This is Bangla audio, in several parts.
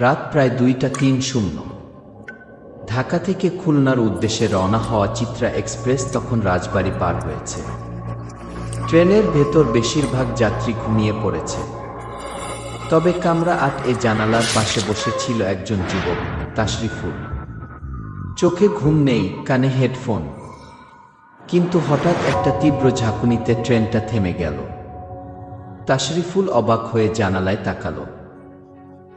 রাত প্রায় দুইটা তিন শূন্য। ঢাকা থেকে খুলনার উদ্দেশ্যে রওনা হওয়া চিত্রা এক্সপ্রেস তখন রাজবাড়ি পার হয়েছে। ট্রেনের ভেতর বেশিরভাগ যাত্রী ঘুমিয়ে পড়েছে। তবে কামরা আট এ জানালার পাশে বসে ছিল একজন যুবক, তাশরিফুল। চোখে ঘুম নেই, কানে হেডফোন। কিন্তু হঠাৎ একটা তীব্র ঝাঁকুনিতে ট্রেনটা থেমে গেল। তাশরিফুল অবাক হয়ে জানালায় তাকালো।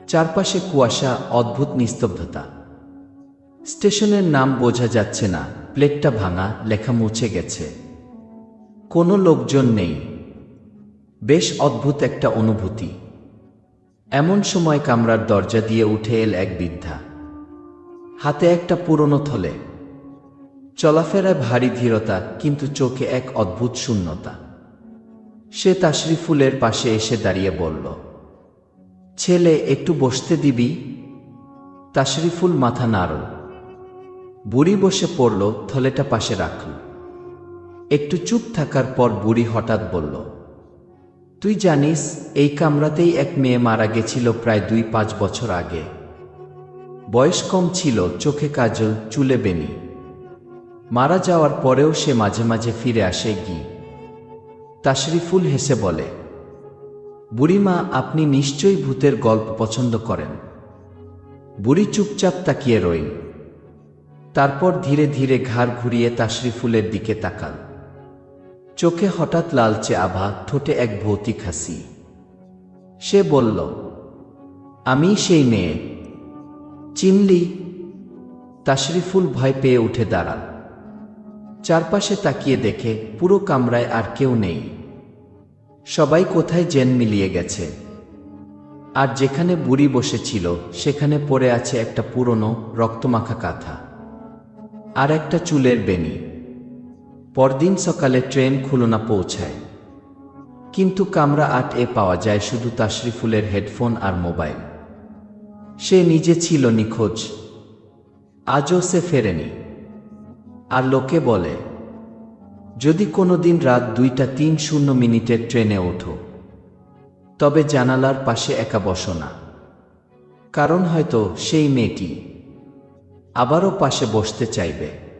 চারপাশে কুয়াশা, অদ্ভুত নিস্তব্ধতা। স্টেশনের নাম বোঝা যাচ্ছে না। প্লেটটা ভাঙা, লেখা মুছে গেছে। কোনো লোকজন নেই। বেশ অদ্ভুত একটা অনুভূতি। এমন সময় কামরার দরজা দিয়ে উঠে এল এক বৃদ্ধা। হাতে একটা পুরনো থলে। চলাফেরায় ভারী ধীরতা, কিন্তু চোখে এক অদ্ভুত শূন্যতা। সে তাশরিফুলের পাশে এসে দাঁড়িয়ে বলল ছেলে, একটু বসতে দিবি? তাশরিফুল মাথা নাড়ল। বুড়ি বসে পড়ল, থলেটা পাশে রাখল। একটু চুপ থাকার পর বুড়ি হঠাৎ বলল, তুই জানিস, এই কামরাতেই এক মেয়ে মারা গেছিল প্রায় দুই পাঁচ বছর আগে। বয়স কম ছিল, চোখে কাজল, চুলে বেনি মারা যাওয়ার পরেও সে মাঝে মাঝে ফিরে আসে গি তাশরিফুল হেসে বলে বুড়িমা আপনি নিশ্চয়ই ভূতের গল্প পছন্দ করেন। বুড়ি চুপচাপ তাকিয়ে রইল। তারপর ধীরে ধীরে ঘাড় ঘুরিয়ে তাশরিফুলের দিকে তাকাল। চোখে হঠাৎ লালচে আভা, ঠোঁটে এক ভৌতিক হাসি। সে বলল, আমি সেই মেয়ে। চিনলি? তাশরিফুল ভয় পেয়ে উঠে দাঁড়াল। চারপাশে তাকিয়ে দেখে পুরো কামরায় আর কেউ নেই। সবাই কোথায় জেন মিলিয়ে গেছে? আর যেখানে বুড়ি বসেছিল, সেখানে পড়ে আছে একটা পুরনো রক্তমাখা কাঁথা। আর একটা চুলের বেনি পরদিন সকালে ট্রেন খুলনা পৌঁছায়। কিন্তু কামরা আট এ পাওয়া যায় শুধু তাশরিফুলের হেডফোন আর মোবাইল। সে নিজে ছিল নিখোঁজ। আজও সে ফেরেনি। আর লোকে বলে যদি কোনো দিন রাত দুইটা তিন শূন্য মিনিটের ট্রেনে ওঠো। তবে জানালার পাশে একা বসো না। কারণ হয়তো সেই মেয়েটি আবারও পাশে বসতে চাইবে।